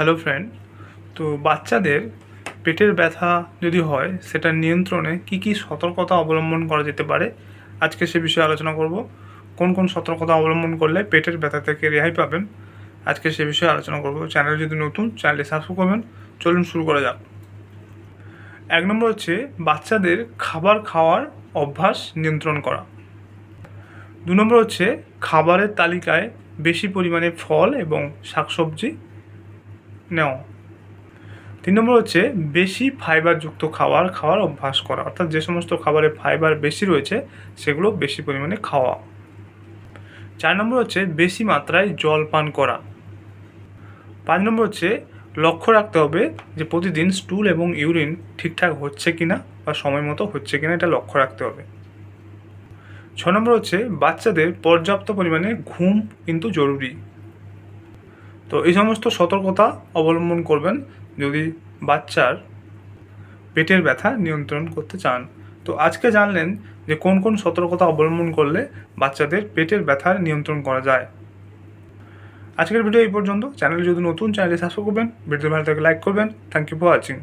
Hello friend তো বাচ্চাদের পেটের ব্যথা যদি হয়, সেটা নিয়ন্ত্রণে কি কি সতর্কতা অবলম্বন করা যেতে পারে? আজকে সে বিষয়ে আলোচনা করব। কোন কোন সতর্কতা অবলম্বন করলে পেটের ব্যথা থেকে রেহাই পাবেন? আজকে সে বিষয়ে আলোচনা করব। চ্যানেল যদি নতুন, চ্যানেলটি সাবস্ক্রাইব করবেন। চলুন শুরু করা যাক। এক নম্বর হচ্ছে বাচ্চাদের খাবার খাওয়ার অভ্যাস নিয়ন্ত্রণ করা। দু নম্বর হচ্ছে খাবারের তালিকায় বেশি পরিমাণে ফল এবং শাকসবজি নেওয়া তিন নম্বর হচ্ছে বেশি ফাইবারযুক্ত খাবার খাওয়ার অভ্যাস করা। অর্থাৎ যে সমস্ত খাবারে ফাইবার বেশি রয়েছে, সেগুলো বেশি পরিমাণে খাওয়া। চার নম্বর হচ্ছে বেশি মাত্রায় জল পান করা। পাঁচ নম্বর হচ্ছে লক্ষ্য রাখতে হবে যে প্রতিদিন স্টুল এবং ইউরিন ঠিকঠাক হচ্ছে কি না বা সময় মতো হচ্ছে কি না এটা লক্ষ্য রাখতে হবে। ছ নম্বর হচ্ছে বাচ্চাদের পর্যাপ্ত পরিমাণে ঘুম কিন্তু জরুরি। তো এই সমস্ত সতর্কতা অবলম্বন করবেন যদি বাচ্চার পেটের ব্যথা নিয়ন্ত্রণ করতে চান। তো আজকে জানলেন যে কোন কোন সতর্কতা অবলম্বন করলে বাচ্চাদের পেটের ব্যথা নিয়ন্ত্রণ করা যায়। আজকের ভিডিও এই পর্যন্ত। চ্যানেল যদি নতুন চ্যানেলে সাবস্ক্রাইব করবেন। ভিডিও ভালো থেকে লাইক করবেন। Thank you for watching